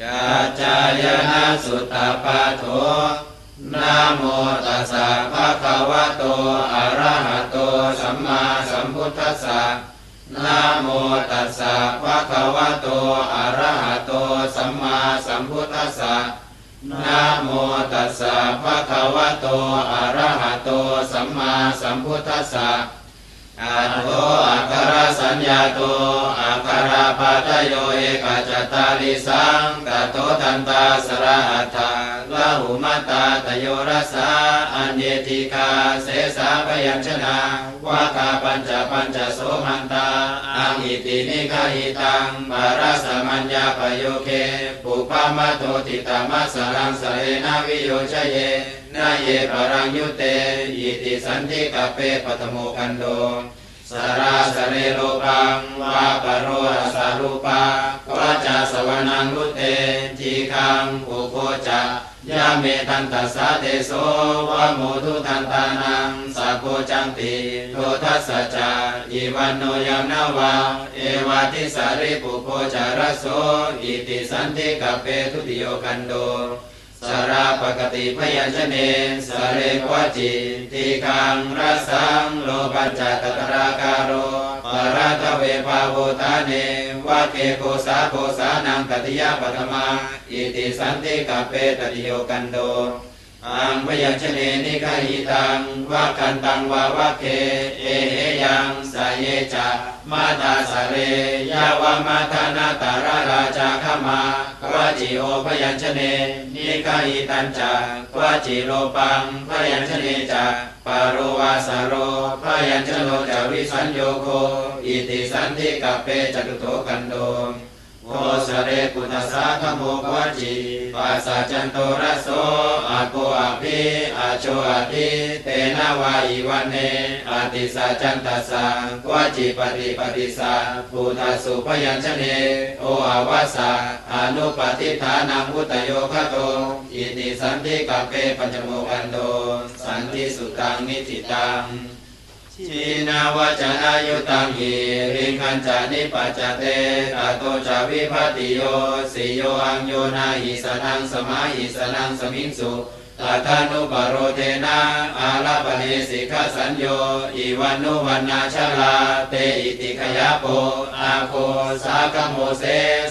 กาจายนะสุตตปาโถนะโมตัสสะภะคะวะโตอะระหะโตสัมมาสัมพุทธัสสะนะโมตัสสะภะคะวะโตอะระหะโตสัมมาสัมพุทธัสสะนะโมตัสสะภะคะวะโตอะระหะโตสัมมาสัมพุทธัสสะ อัตโตอัคคารสัญญาโตอัคคาราปาตโยเอกจตาริสังตโตทันตาสระอัฏฐาละหุมาตาตโยรัสาอันเยติกาเสสาพยัญชนะวากาปัญจปัญจโสมันตาอังอิตินิคาหิตังปาราสมัญญาปโยเคปุปามาโตติตามัสสรังสเรนาวิโยชเย นาเยปรังยุเตอิติสันติกเปปตโมกันโดสาราสเรโลปังวาปโรสารูปาวาจาสวนังรุเตทีคังอุโคจะยาเมตันตัสสะเตโสวะโมทุทันตานังสาโกจังติโททัสสะจาอีวันโนยามนาวาเอวาทิสาริปุโพจารโสอิติสันติกเปทุติโยกันโด ราปกติพยัญชนะสเรกวจิทีคังรัสังโลปัญจตตราการโรปรัตเวภาโวตาเนวะเกโกสาโกสานังตติยาปัตมาอิติสันติกาเปตติโยกันโด อังพยัญชเนนิคาหิตังวะกันตังวาวะเค เอเหยังสายเยจะมาตาสะเรยาวามาทานาตาราราจาขมาวาจิโอพยัญชเนนิคาหิตันจากวาจิโลปังพยัญชเนจะปารวาสโรพยัญชโนจาวิสัญโยโคอิติสันติกัปเปจตุโตกันโด โอสะเรปุตสสะขโมกวจิปัสสะจันโตระโสอาโกอาภิอาโชอาทิเตนะวาอิวันเนอาติสะจันตัสสะกวจิปฏิปฏิสะปุตตสุพยัญชเนโออาวาสะอนุปฏิฐานังอุตโยคะโตอิติสันติกัปเปปัญจโมกันโดสันติสุตังนิจิตัง ชีนาวจนายุตังหิริงคันจานิปัจจเตตาโตจาวิภัติโยสิโยอังโยนาหิสนังสมาหิสนังสมิงสุ ตถานุปโรเทนะอาลาปเนสิกขสัญโยอีวันนุวันนาชลาเตอิติขยาโปอาโคสากโมเส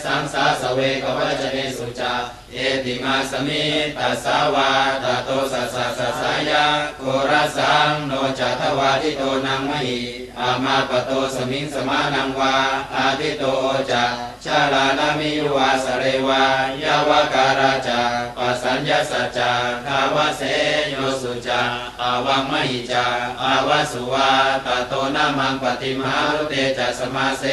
สังสาสเวกวัจเนสุจาเอติมาสมิตัสสาวาตาโตสัสสะสัสสายาโกรัสสังโนจัตวาทิโตนังมหิอามาปโตสมิงสมานังวาอาทิโตโอจะชาลานามิวาสเรวายาวการาจาปัสสัญญาสัจจาวเสโยสุจาอาวังมหิจาอาวาสุวาตโตนามังปฏิมหารุเตจสมาเส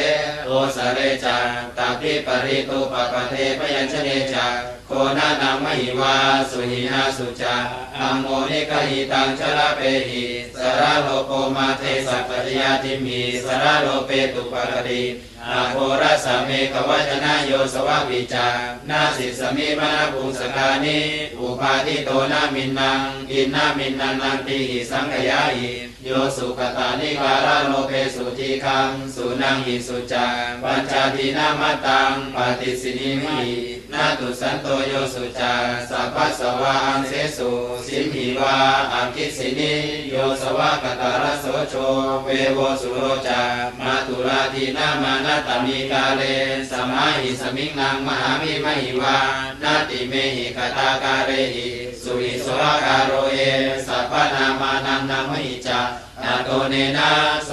โอสเรจาตาพิปริตุปปะเทพยัญชเนจาโคนานังมหิวาสุหินาสุจาอังโมนิกหิตังชลเปหิสระโลโกมาเทสัพพยาติมีสระโลเปตุปะกติอาโครัสเมกวัจนะโยสวะวิจานาสิสมิมานาภูสกานิอุปาทิโตนามินนังอินนามินนันนันติหิสังขยาหิโยสุกตานิการาโลเปสุทีคังสุนังหิสุจาปัญจาทินามาตังปฏิสินิมิหินาตุสันโตโยสุจาสัพพะสวาอังเสสุสิมหิวาอังคิสินิโยสวะกตารโสโชเวโวสุโรจามาตุลาทีนามานาตมิกาเลสมาหิสมิงนางมหามิมหิวานาติเมหิกตากาเรหิสุหิสวะกาโรเอสัพพะนามานังนามหิจานาโตเนนะโส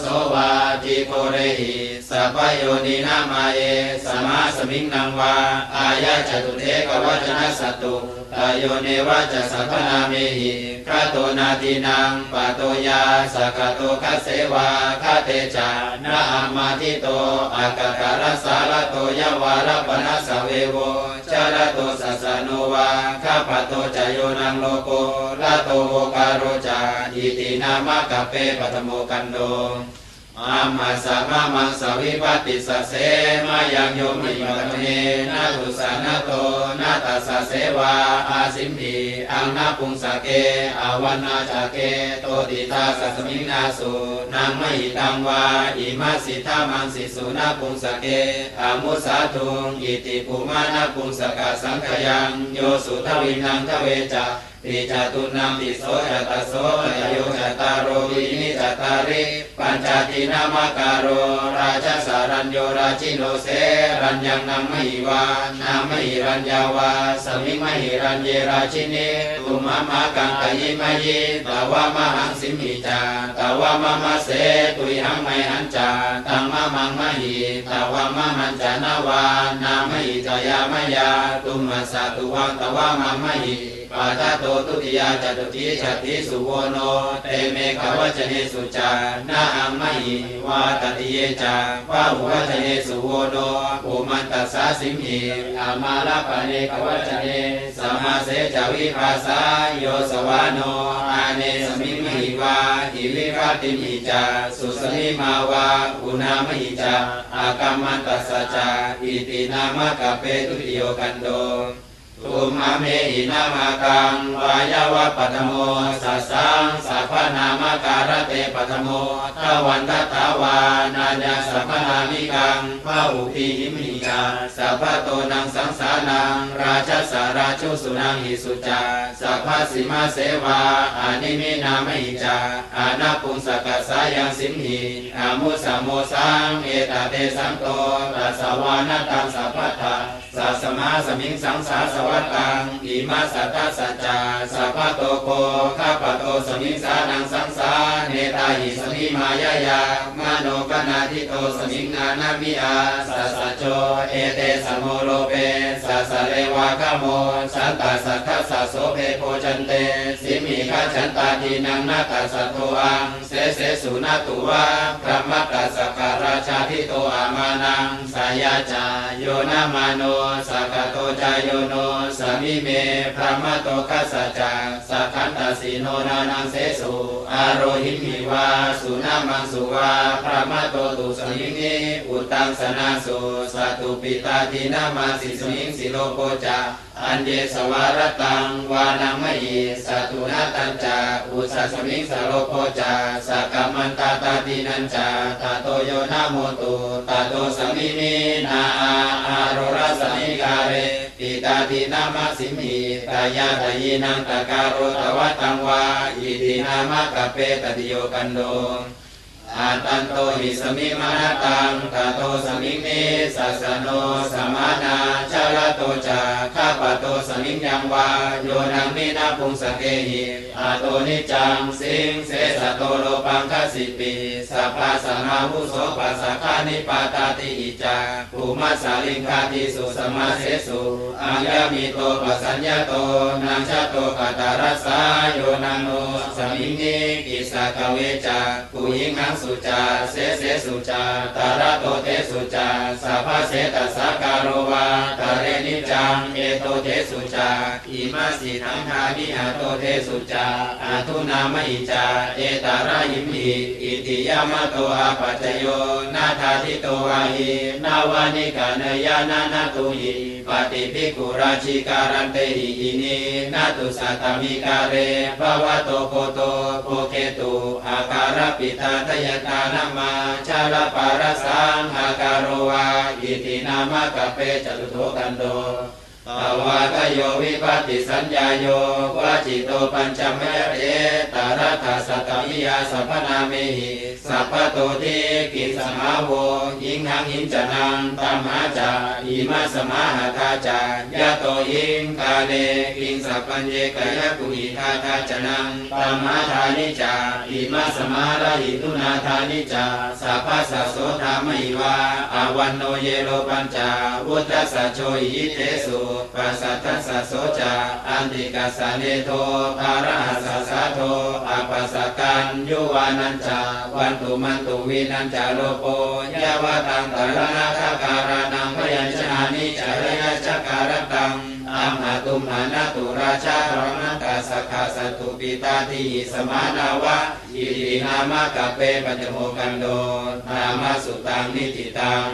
โสวาจิโกเรหิสัพพโยนินามาเอสมาสมิงนังวาอายะจตุเทกวัจนะสัตตุ ตายโยเนวะจะสัพพนาเมหิคาโตนาทีนังปะโตยาสกโตคัสเสวาคาเตจานะอามาทิโตอากาการสาลโตยวารปนัสเวโวชาลโตสัสะโนวาคาปโตจโยนังโลโกลาโตโวการโรจาอิตินามะกัเปปัตโมกันโด อามาสมะมังสวิปติสเสมายังโยมิปัตเนนาตุสานาโตนาตัสเสวาอาสิมพีอังนาปุงสะเกอวันนาจเกโตติทาสัสมิงนาสุนางมหิตังวาอิมาสิทามังสิสุนาปุงสะเกอามุสาทุงอิติปุมานาปุงสกาสังขยังโยสุทวินังทเวจา ติจตุนังติโสจตโสยโยจตารโรวินิจตาริปัญจตินามาการโรราชสารัญโยราชิโนเสรัญยังนามหิวานามหิรัญญาวาสมิมหิรัญเยราชินีตุมะมะกังกยิมยิตาวามะหังสิมิจาตาวามะมะเสตุยหังไมหันจาตังมะมังมหิตาวามะหันจานาวานามหิจายามยาตุมะสะตุวังตาวามะมหิปาทะโตตุติยาจตุติชติสุโวโนเตเมขวัจเนสุจานาอัมมหิวาตติเยจาพาหุวัจเนสุโวโนอุมันตัสสะสิมหิอามาลปะเนขวัจเนสมมาเสจาวิภาสาโยสวาโนอาเนสมิมหิวาหิวิภาติมิจาสุสมิมาวาอุณามหิจาอากรรมันตัสสะจาอิตินามะกะเปตุติโยกันโด ตุมะเมหินามากังวายวะปัตโมสัสสังสัพพนามการะเตปัตโมทวันทตาวานาญาสัพพนามิกังพระอุปีหิมิกาสัพพโตนังสังสานังราชสาราชุสุนังหิสุจาสัพพสิมาเสวาอานิมินามหิจาอานาปุงสกัสายังสิมหิอามุสโมสังเอตเตสังโตตัสวานาตังสัพพทาสัสมาสมิงสังสาสวัตังอิมาสัทธาสัจจาสัพพโตโกข้าปโตสมิงสานังสังสาเนตาหิสมิมายายามโนกนาทิโตสมิงนานามิอาสัสโจเอเตสมโมโลเปสัสเลวะขโมสันตสัทธสะโสเพโพจันเตสิมิฆาฉันตาทีนังนาตาสัตโตอังเสเสสุนาตุวะพระมัตตสกการาชาทิโตอามานังสายาจาโยนามาโนสกโตจายโยโนสมิเมพระมโตคัสจังสักขันตสีโนนานังเสสุอารหิมิวาสุนามังสุวาพระมโตตุสมิงนิอุตังสนาสุสัตุปิตาทีนามาสิสมิงสิโลโกจาอันเยสวารตังวานังมยีสัตุนาตัญจาอุสสมิงสโลโกจาสักกมมันตาตาตินัญจาตาโตโยนาโมตุตาโตสมินีนาอาอาโรรสนิกาเรติตาทินามาสิมีตายาตายีนังตะการโรตวัตตังวาอิตินามะกะเปตติโยกันโด อาตันโตหิสมิมานตังตาโตสมิงเนสัสสโนสมานาชาลโตจาข้าปะโตสมิงยังวาโยนังนินาปุงสเกหิอาโตนิจังสิงเสสะโตโลปังคสิปีสัพพะสัมาวุโสปัสสะคานิปาตาติอิจาภูมัสาลิงคาติสุสมาเสสุอังยามิโตปัสสัญญาโตนังชาโตกตารัสสาโยนังโนสมิงเนกิสากเวจาปุยิงังสุสุจาเสเสสุจาตาระโตเท สุจาสัพเสตัสสะการโวาตาเรนิจังเอโตเทสุจาอิมาสิทังทานิอาโตเทสุจาอาทุนามิจาเอตารายิมิอิติยามะโตอาปัจจโยนาทาทิโตวาหินาวานิกาเนยานานาตุหิปฏิภิกุราชิการันเตหิอินีนาตุสัตตมิกาเรภวะโตโคโตโพเคตุอาการปิตาทยตานามาชาลปารสังอาการโรวาอิตินามะกะเปจตุโทกันโด ภาวะทโยวิปัสสิสัญญาโยวาจิโตปัญจมยเรตารัตสัตมิยาสัพพนามหิสัพพโตทิกิสมาโวยิงหังหินจนังตัมหาจาอิมาสมาหาทาจายะโตหิงกาเลกิงสัพพัญเยกายกุหิทาทาจนังตัมหาทานิจาอิมาสมาราหิตุนาทานิจาสัพพสัสโสธามิวาอาวันโนเยโลปัญจาวุตสัจโชอิเตสุปัสสัทสสะโสจาอันติกัสสะเนโทภาระหัสสะโทอาปัสสะกันยุวานันจาวันตุมันตุวินันจาโลโปยาวตังตระนาคาการานังพยัญชนะนิจารยจักการตังอัมหาตุมหานาตุราชาพระมัตตาสกขาสัตุปิตาทิสมานาวะอิตินามะกะเปปัจจโมกันโดนามาสุตังนิติตัง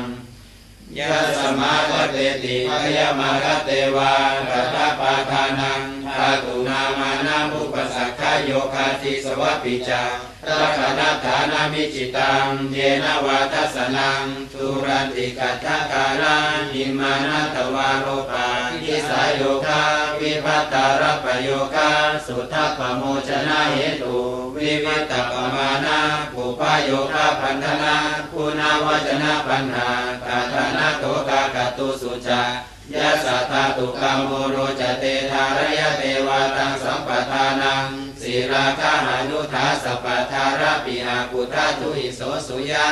ยะสมาคเตติพยามาคเตวารัตปาทานังทาตุนามานามุปสักขโยคาทิสวัปปิจารักนาฐานามิจิตัง เยนวาทัสนังทุรันติกัตถกาลังอิมานาตวาโรปาทิสายโยคา วิภัตตารปโยคาสุทัปปโมชนะเหตุวิวิตปมานาปุปโยคาพันธนาคุณาวจนะปัญหากาธนาโตกากตุสุจายะสัทธาตุกามโมโรจเตธารยเตวาตังสัมปทานังสีราคาหานุทาสปทาระปิหาปุทาทุหิโสสุยะ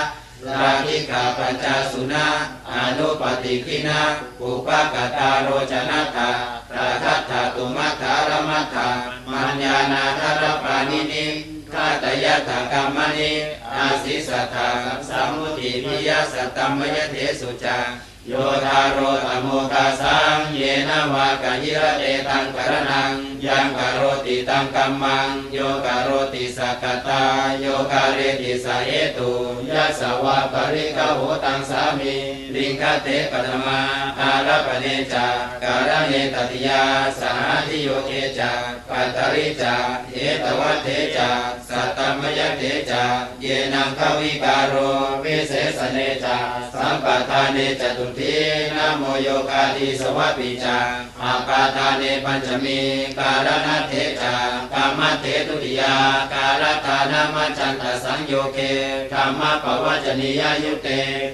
ราคิกาปัญจสุนาอนุปติกินาปุปกตาโรจนัตาราทัตถตุมัทธารมัทธามัญญาณาธารปานินิฆาตยถากรรมนิอาศิสัทธาสัมมุติพิยสัตตมยเทสุจา โยธาโรตโมกาสังเยนวากายิระเตตังกรนังยังกโรติตังกัมมังโยกโรติสักตาโยกาเรติสาเหตุยัสสวะปริกโหตังสามีลิงคเตปตมาอารัปเนจาการเนตติยาสหทิโยเกจาปัตริจาเอตวัตเทจาสัตตมยเทจาเยนังควิการโรวิเศษเนจาสัมปทานเนจตุทีนโมโยกาทิสวัปปิจาอาปาทานเนปัญจมีการณเทจากามเทตุติยาการทานามัจจันตสังโยเกธรรมปวัจนิยายุเต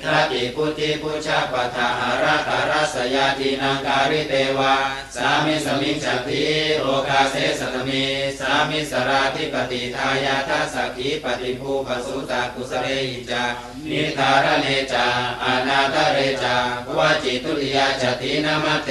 คติพุทธิพุชาปทาหาราการสยาตินังการิเตวาสามิสมิงจักติโลกาเสสตมีสามิสราธิปติทายาทัสกขีปฏิภูปสุตากุสเรหิจานิทารเนจาอนาทเรจาวาจิตุติยาจตินามเต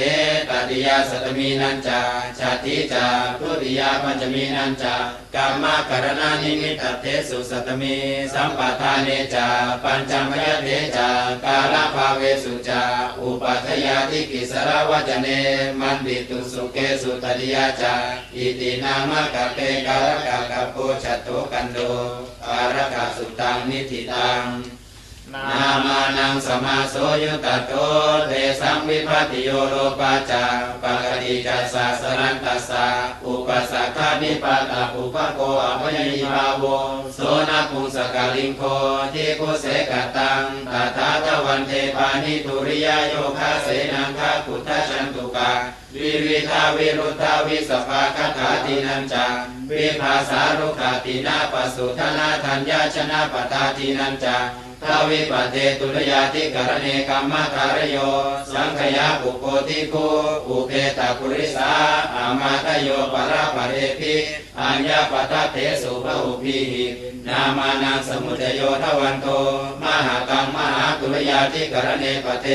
ตติยาสตมีนันจาชาติจาทุติยาปัญจมีนันจากรรมการณานิมิตเทสุสตมีสัมปทานเนจาปัญจมยเทจากาลภาเวสุจาอุปัฏยาทิกิสรวัจเนมันดิตุสุเกสุตติยาจาอิตินามะกะเปการกะกะโปชัตโตกันโดการกะสุตังนิธิตัง นามานังสมาโสยุตโตเทสังวิภัติโยโลปาจาปกติจัสสะสรันตัสสะอุปสัคขะนิปาตาอุปโกอภยยิภาโวโสนปุงสกาลิงโคทิคุเสกตังตถาตวันเทปานิทุริยโยคาเสนังคาพุทธชันตุกาวิวิทาวิรุทธาวิสภาคถาตินันจาวิภาสารุขาตินาปสุทนาธัญญาชนะปทาตินันจาทาวิปเตตุลยาติกรเนกัมมะการโย สังขยาปุโกติโกอุเพตปุริสาอามาตโยปราปะเรพิอัญญาปทะเทสุภอุพีหินามานังสมุทโยทวันโต มหากังมหาตุลยาติกรเนปเท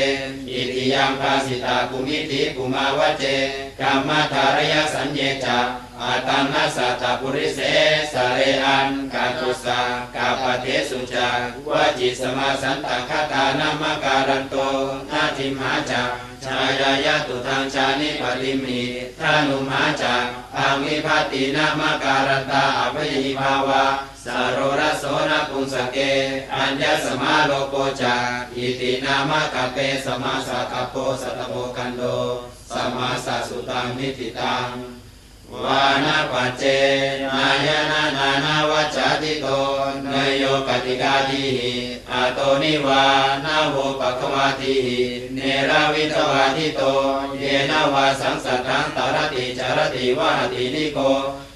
อิติยามภาสิตาภูมิติภูมาวเจกัมมาธารยสัญเยจาอาตังนัสสะตาปุริเสสเรอันกาตุสากาปเทสุจาวจิสมาสันตคตานามการันโตนาทิมหาจักชายายาตุทางชานิปริมีทานุมหาจักอังวิภัตินามการันตาอภิภาวา สโรรโสนปุงสเก อัญญสมาโลโกจาอิตินามะกะเปสมาสะกะโปสัตโปกันโดสมาสะสุตังนิติตัง วานาปัจเจนายนานานาวัจจติโตเนโยกติกาทิหิอาโตนิวานาโวปะคะวาทิหิเนรวิทวาทิโต เยนาวาสังสัตตังตารติจารติวาตินิโก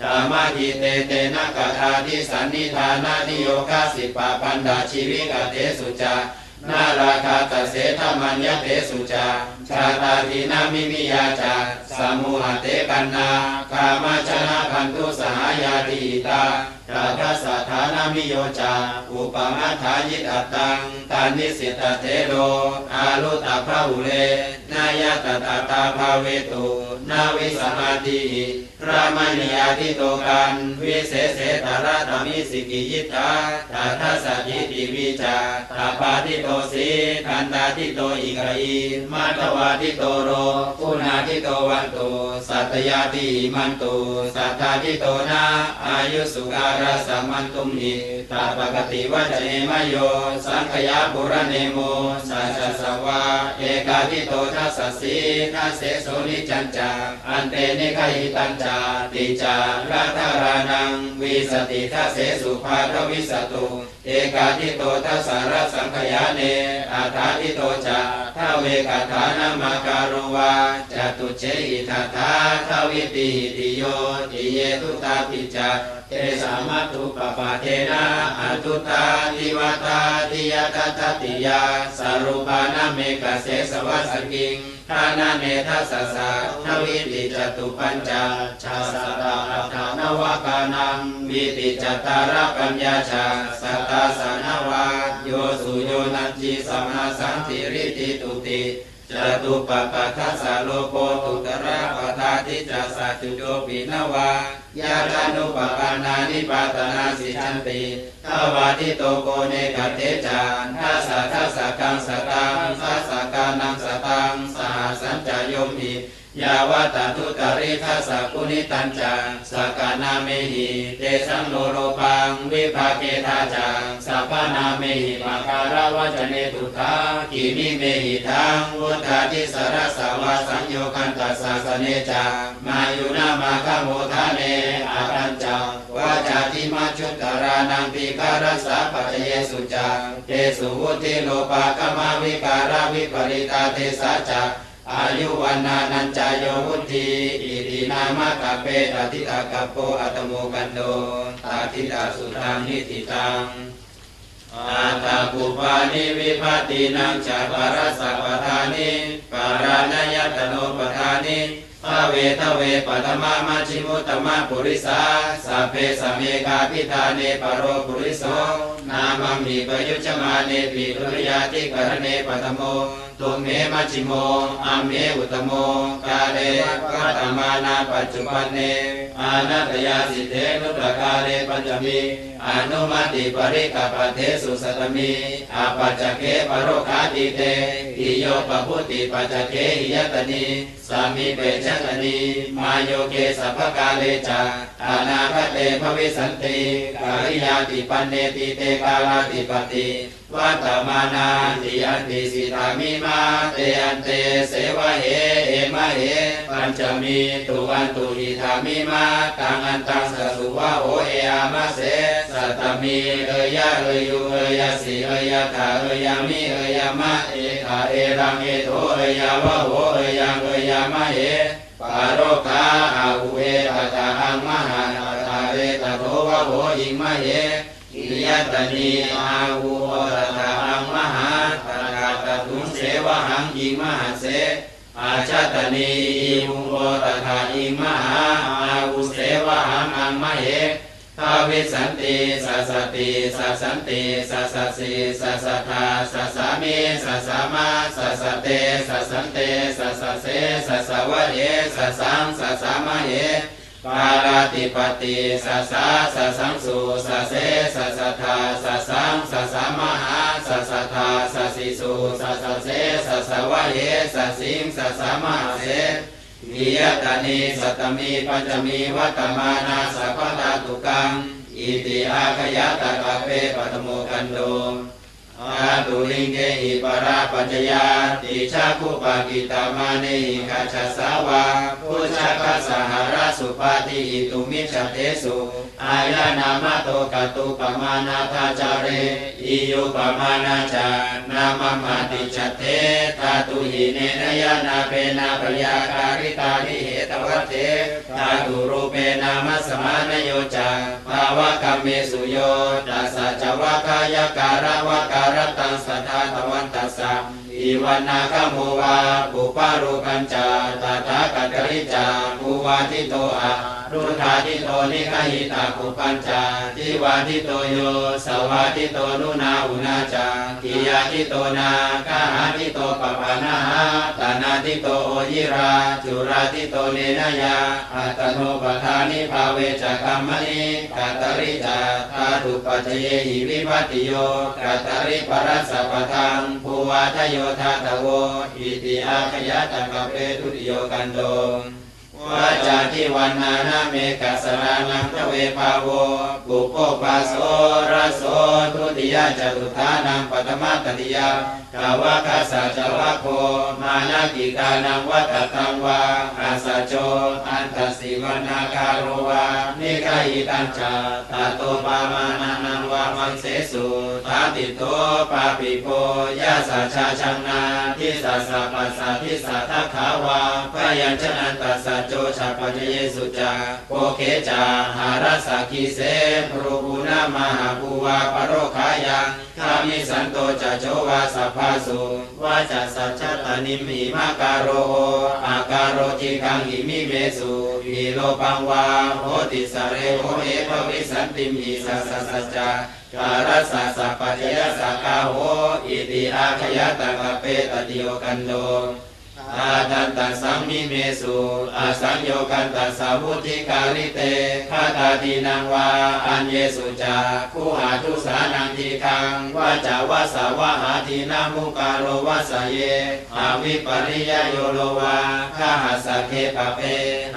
ธรรมาทิเตเตนะกถาทิสันนิธานานิโยคาสิปะปันดาชีวิกเตสุจา นาราคาตเสธมัญญเตสุจาชาตาทีนามิมิยาจาสมุหเตกันนา กามาชนะพันตุสหายาติตา กตถาสถานามิโยจาอุปมาทายิตอัตตังตานิสิตเทโลอาลุตาภาหุเล นายตตาตาภาเวตุนาวิสมาธิพระมณียาทิโตกันวิเศษเสตระธรรมิสิกิยิตาตาทัสยิติวิจาตาปาทิโตสีทันตาทิโตอิกอีมาตวาทิโตโรปุนาทิโตวันตุสัตยาติมันตุสัทธาทิโตนาอายุสุการสัมมันตุมหิตาปกติวัจเนมโย สังขยาปุระเนโมสัจสวาเอกาทิโตทัสสสีทัสเสโสนิจันจาอันเตนิขหิตันจาติจาราธารานัง วิสติทัสเสสุภาทวิสตุ เอกาทิโตทัสสารสังขยาเนอาถาทิโตจาทาเวกาฐานามาการุวาจตุเจหิทัทาทาวิติหิติโยติเยตุตาปิจาเตสามัตุปปาเทนะอัตุตาทิวตาทิยตัตติยาสรุปานาเมกเสสวัสกิงทานาเนทัสสะทวิติจตุปัญจาชาสตาอัฏฐานวกานังวิติจตารปัญญาชาสัตตาสานวาโยสุโยนันจิสมาสันติริติตุติจตุปปะทัสสะโลโกตุตระปทาทิจัสสะจุโยปินวายาตานุปปานานิปาตนาสิจันติทวาทิโตโกเนกเตจานทัสสะทัสสะกังสตังทัสสะกานังสตังสหสัญจายมิ ยาวตาทุตริทัสสกุณิตัญจังสกานาเมหิเตสังโนโรปังวิภาเกทาจังสัพพนาเมหิปาการาวจเนตุทากิมิเมหิทังวุฒาทิสรสาวาสัญโยคันตัสสะเนจังมายุนามาคโมทาเนอาตัญจังวาจาติมาชุตารานังปีการัสสะปัจเจเยสุจังเตสุวุติโลปากมาวิการาวิปริตาเทสาจัก อายุวันนานัญจายโยวุธีอิตินามะกะเปตติตากะโปอัตโมกันโดตาทิตาสุตังนิติตังอาตาปุปานิวิภัตตินังจาปารสัพพทานิปารานยตโนปทานิ ภาเวทเวปัตมามาชิมุตมะปุริสาสัพเพสเมกาพิธาเนปโรปุริโสนามัมหิปยุจมาเนปิรุริยาติกรเนปัตโมตุเมมัชิโมอเมอุตโมกาเลกัตมานาปัจจุบันเนอานัตยาสิเทนุตกาเลปัญจมี อนุมัติปริกปเทสุสตมีอาปัจจเกปโรคาติเตอิโยปพุติปัจเกหิยตนีสามีเปชตนีมาโยเกสัพกาเลจาอนาคเตภวิสันติกาลิยาติปันเนติเตกาลาติปติวัตมานาติอันติสิทามิมาเตอันเตเสวะเหเอมะเหปัญจมีตุอันตุหิธามิมาตังอันตังสสุวะโอเออามะเสสัตตมีเอยะเอยุเอยะสีเอยะถาเอยามิเอยามะเอขาเอรังเอโทเอยาวะโหเอยังเอยามะเหปาโรคาอาหุเอตตาอังมหานาตาเรตโทวะโหหิมะเหกิยตนีอาวุโอตถาอังมหาตถาตถุงเสวะหังยิงมหาเสอาชาตนีอิมุโอตถาอิงมหาอาวุเสวะหังอังมเห ทาวิสันติสัสติสัสันติสัสสีสัสสทาสัสามิสัสามาสัสเตสัสันเตสัสเสสัสวะเหสัสังสัสสามะเหปาราติปติสัสสะสัสังสุสัสเสสัสสะทาสัสังสัสมหาสัสสะทาสัสสิสุสัสเสสัสวะเหสัสิงสัสมหาเส วิยตานิสัตมีปัญจมีวัตมานาสัพพตาตุกังอิติอาคยตะกะเปปัตโมกันโด อาตุลิงเกหิปราปัญจยาติชาคุปากิตามานิคาชาสาวาพุชาคัสสหราสุปาติอิตุมิชเตสุอายานามะโตกตุปมานาทาจาเรอิโยปมานาจานามมาติจเตตาตุหิเนนยานาเปนาปยาการิตานิเหตวัตเตตาตุรูเปนามัสมานโยจาภาวะกัมเมสุโยตัสสะจวะคายการะวะการตังสัทธาตวันตัสสะ อิวันนาคโมวาปุปารุปัญจาตถากัตริจาภูวาทิโตอะรุธาทิโตนิคหิตาปุปัญจาทิวาทิโตโยสวาทิโตนุนาอุนาจากิยาทิโตนากาหาทิโตปปานาหาตานาทิโตโอยิราจุราทิโตเนนยาอัตโนปทานิภาเวจกรรมณิกัตตริจาทารุปัจเจยหิวิภัติโยกัตตริปรัสสะปทังภูวาทโยทาตโวอิติอาขยตกเปตุติโยกันโด วาจาทิวันนานาเมกัสรานังทเวภาโวปุโปปาโสระโสทุติยจตุธานังปัตมะตติยากาวะคาสะจวะโคมานากิกานังวัตตังวาอาสะโจอันตสิวนาคารวานิกายิตัญจาตาโตปามานานังวามันเสสุทาติโตปาปิโปยาสาชาชังนาทิสัสะปัสสะทิสัทธขาวาพยัญชนะตัสสะโจชาปัจเยสุจาโปเคจาหารสสกิเสพรูปุนามหาภูวาปโรขายังคามิสันโตจะโจวาสัพพาสุวาจัสสัจจตานิมิมาการโรอาการโรจิกังหิมิเมสุหิโลปังวาโหติสเรโหเอภวิสันติมิสัสสะสัจจาการัสสะสัพพะยะสักาโหอิติอาขยตกะเปตติโยกันโด อาทันตัสสัมมิเมสุอาสังโยกันตัสสาวุธิกาลิเตคาตาทีนังวาอันเยสุจาคู่หาทุสานังทีคังวาจาวาสาวาหาทีนามุกาโรวาสเยอาวิปริยโยโลวาคาหาสเคปะเป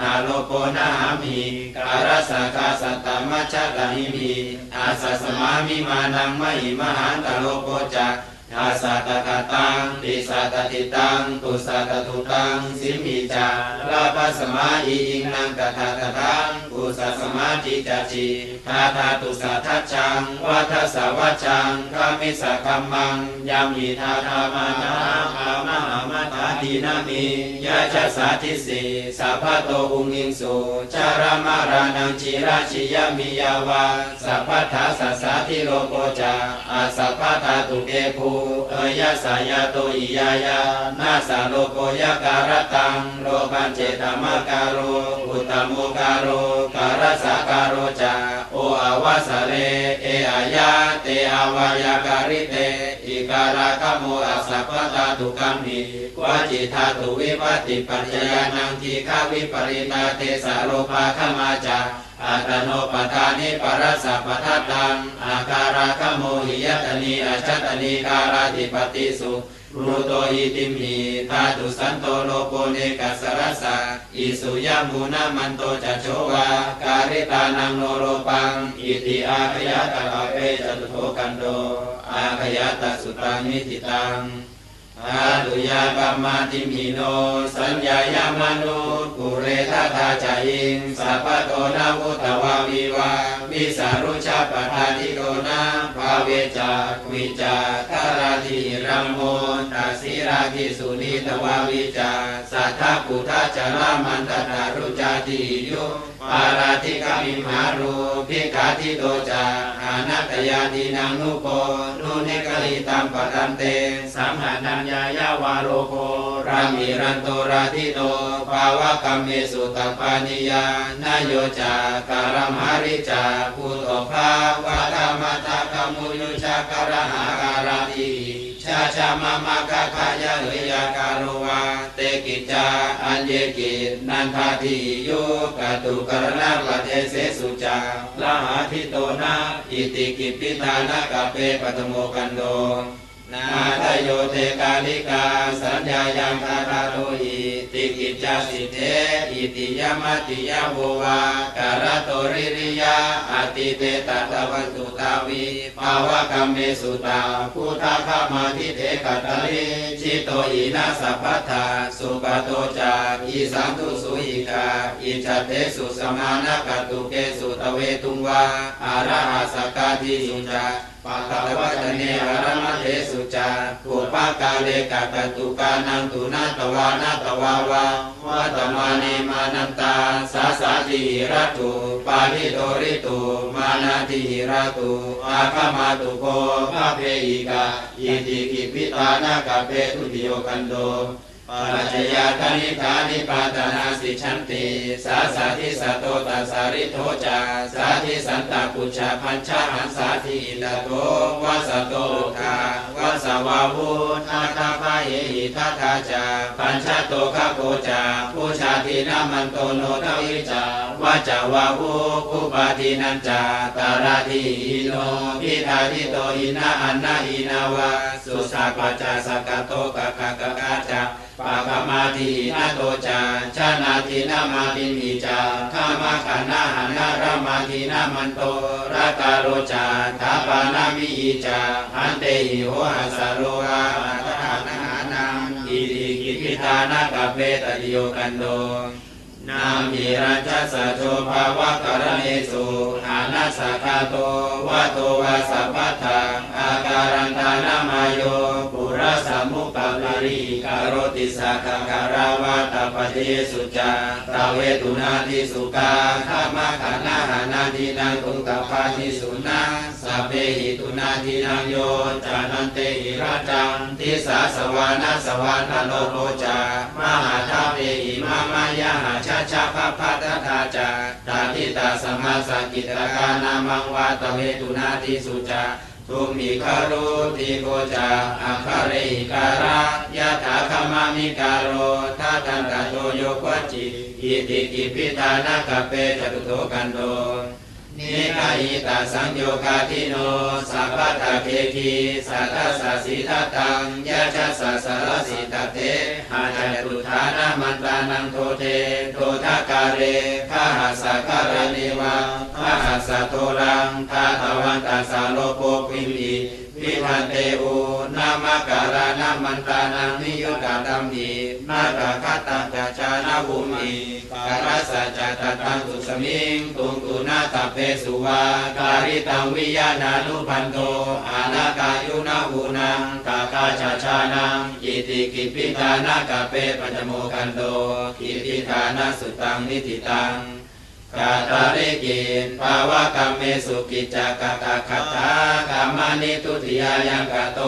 หาโลโกนาหามิการสสะกาสตมัจจตหิมิอาสัสมามิมานังมหิมหันตโลโกจัก อาสาตกตังติสาตติตังตุสาตตุตังสิมิจาลาภัสมาอิอิงนังตถาตตังกุสสมาธิจจิทาทาตุสาทัจจังวัฏสาวัจจังกามิสกัมมังยามิทาทามานาภามหามาตาทีนามิยะชะสาธิสีสัพพโตอุงิงสุจารามารานังจิราชิยามิยาวาสัพพทาสัสสาธิโลโกจาอาสัพพทาตุเกภูเอยะสายาโตอิยายานาสาโลโกยะการตังโลปัญเจตมะการโรอุตตโมการโรการสาการโรจาโออาวาสเลเออายาเตอาวายาการิเตอิการาคโมอัสสะปะตาตุกัมมิวาจิธาตุวิปัติปัจจยานังทีฆาวิปริตาเทสาโลภาขมาจา อัตโนปทานิปรสสะปทัตตังอาการาคโมหิยตนีอาชตนีการาธิปติสุรูโตอิติมีธาตุสันโตโลโกเนกัสรสะอิสุยามูนามันโตจัจโชวาการิตานังโนโรปัง อิติอาขยตะกะเปจตุโทกันโดอาขยตสุตังนิติตัง อาตุยากรรมาติมิโน สัญญายามนุปุเรทาทาจายิงสัพพโตนาวุตวาวิวาวิสารุชาปทาธิโกนาภาเวจากวิจาคาราธิรัมโมตัสิราคิสุนิตวาวิจาสัทธาปุทธจารามันตตารุจาติยุ ปาราธิกามิมหารูพิกาทิโตจาอานัตยาตินังนุโปนุเนกลิตัมปตันเตสัมหันัญญายาวาโรโครามิรันโตราธิโตภาวะกัมเมสุตปานิยานโยจาการมหาริจาภูโตภาวะธรรมตาคมุยุชาการหาการาติ ชาชามามากะขายะริยาการุวาเตกิจาอันเยกิจนันทาทิโยกตุกรณะละเทเสสุจาลหาทิโตนะอิติกิปิทานกะเปปตโมกันโด นาทโยเทกาลิกา สัญญายังคาคาโตอิติกิจาสิเทอิติยามติยาโววาการะโตริริยาอติเตตตะวันตุตาวีภาวะกัมเมสุตาพุทธาคามาทิเทกัตตลิชิโตอินาสัพพทาสุปโตจาอีสังทุสุอิกาอิจเตสุสมานกตุเกสุตเวตุงวาอาระหาสกาทิสุจาปัตตวัตเนอรมเทสุ จาปุปกาเลกะกตุกานังตุนาตวานาตวาวาวัตมานีมานันตาสาสาติรัตุปาลิโตริตุมานาติรัตุอาคามาตุโกภาเพอิกาอิติกิปิตานากะเปตุติโยกันโด ปัจจยาคณิธานิปาตนาสิชันติสาสาธิสตโตตัสาริโทจาสาธิสันตาปุชาพัญชาหันสาธิอิตโตวาสโตอุทาวาสวาวุนาคาพาเยหิทัทาจาพัญชาโตคาโกจาผู้ชาตินามันโตโนทวิจาวาจาวาวุคุปาทินันจาตาราทิอิโนพิธาทิโตอินาอันนาอินาวาสุสาปัจจาสกโตกะกะกะกะจ ปะกะมาทีนาโตจาชานาทีนามาติมีจาธามาขันนาหันนารามาทีนามันโตรักาโรจาทาปานามิอีจาหันเตหิโหหัสโรอาทหานาหานังอิติกิพิธานากะเปตติโยกันโดนามิรัญชสะโชภาวะกรเนสุอานาสคาโตวะโตวะสัพพะทาอาการันตานามาโยปุ ระสมุปปาริการโรติสักการาวาตปฏิสุจาตาเวตุนาทิสุกาข้ามาขันนาหานาทินังตุงตปาทิสุนาสัพเพหิตุนาทินังโยจานันเตหิราจังทิสาสวานาสวานาโลโกจามหาทาเปหิมามายาหาชาชาภาพัตถาจาตาทิตาสมาสกิตกานามังวาตเวตุนาทิสุจา ทุมิคารุติโกจาอาคาเรหิการะยะถาคามามิการโรทัตันตโตโยควจิอิติกิพิธานากะเปจตุโตกันโด นิคายิตาสังโยคาทิโนสัพพตะเคคีสัตตสสิทตังยะชัสสารสิตเตหาจตุธานามันตานังโทเทโททาการเรขหัสสะการณิวังขหัสสะโทรังทาทวันตัสสะโลโปปิมิ วิพันเตอุนามการานามันตานังนิยุกาตัมหินาตาคตังจาชานาภูมิการัสะจัตตังสุสมิงตุงตุนาตเปสุวาการิตังวิญาณานุพันโตอาณากายุนาหูนังกากาชาชานังกิติกิปิธานากาเปปัจโมกันโตกิปิธานาสุตังนิติตัง กาตาริกินภาวะกัมเมสุกิจจกะกะคัตตากามานิทุติยายังกะโต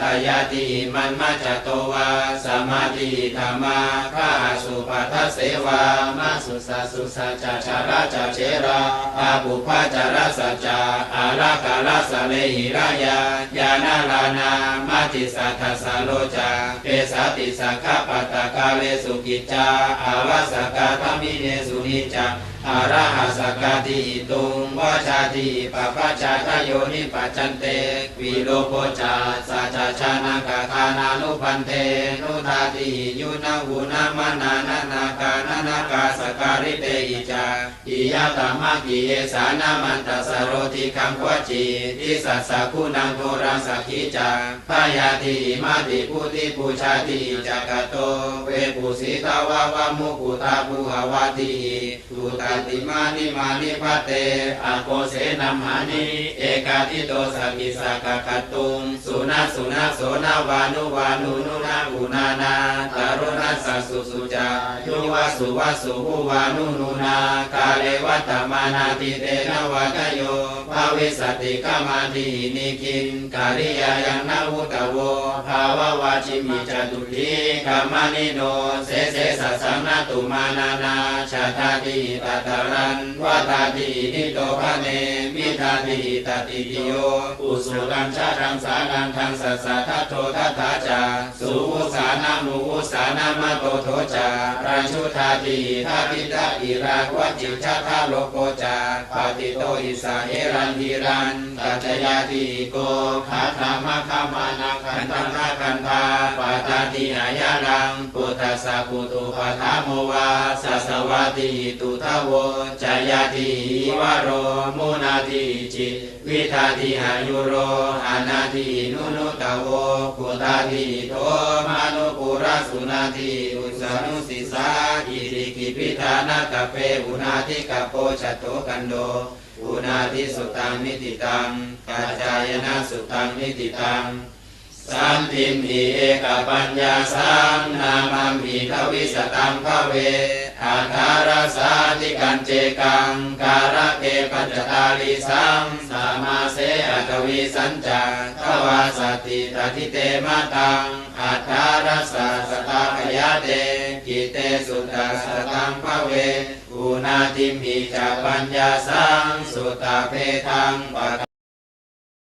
กายาติมันมาจโตวาสมาธิธรรมาข้าสุปัทเสวามาสุสาสุสัจจาราจเชราอาบุพาจาราสัจจาอาราคาราสเลหิรายายานาลานามาติสัทสาโลจาเปสาติสังฆปัตตกาเลสุกิจจาอาวาสกาธมิเนสุนิจจา อาระหาสกาติตุงวาชาติปะปะชาตโยนิปัจจันเตวิโลโกจาสัจชานังกาคานานุพันเตนุทาติยุนาหูนามานานานาคานานาคาสการิเตอิจาอิยาตามะกิเยสานามันตสโรติคังวจิทิสัสสะคุณังโทรังสักขิจาพายาติมาติพุติปูชาติจักโตเวปุสิตาวาวามุกุตาภูหวาติตุตาติมานิมานิพัตเตอโกเสนัมหานิเอกาทิโตสักกิสักกะตุงสุนาสุนาโสนาวานุวานุนุนาอุนานาตารุณัสสะสุสุจายุวาสุวาสุหุวานุนุนากาเลวัตมานาติเตนะวะกโยภาวิสติกามาตินิกินกาลิยายังนาวุตโวภาวะวาชิมิจตุลีกามานิโนเสเสสัสสังนาตุมานานาชาทาติตาตรันวาตาตินิโตภะเนมิทาติตติโยอุสุรัญชาทังสานังทังสัสสะทัตโททัตถาจาสุวุสานามุวุสานามาโตโทจารัญชุทาติทาปิตาอิรากวจิชาทาโลโกจาปาติโตอิสาเฮรันทิรันกัจยาติโกขาธรรมะขามานังขันตังนาคันธาปาตาติอายารังปุตตะสะปุตุปะทามวาสัสวาติตุทาวจยาติวโรมุนาติจิวิทาติหายุโรอานาตินุนุตะโวปุตาติโทมานุปุรสุนาติอุสานุสิสาอิริกิพิธานากะเปอุนาติกะโปชัตโตกันโดอุนาทิสุตังนิติตังกาจายนะสุตังนิติตัง สสันติมหิเอกปัญญาสังนามัมหิทวิสตังภเวอาคารสาธิกันเจกังการะเกปัจจตาลิสังสามาเสอัตวิสัญจาทวาสติตติเตมาตังอาคารสาสตาขยาเตกิเตสุตตสตังภเวอุนาติมหิจาปัญญาสังสุตตาเพทังปะ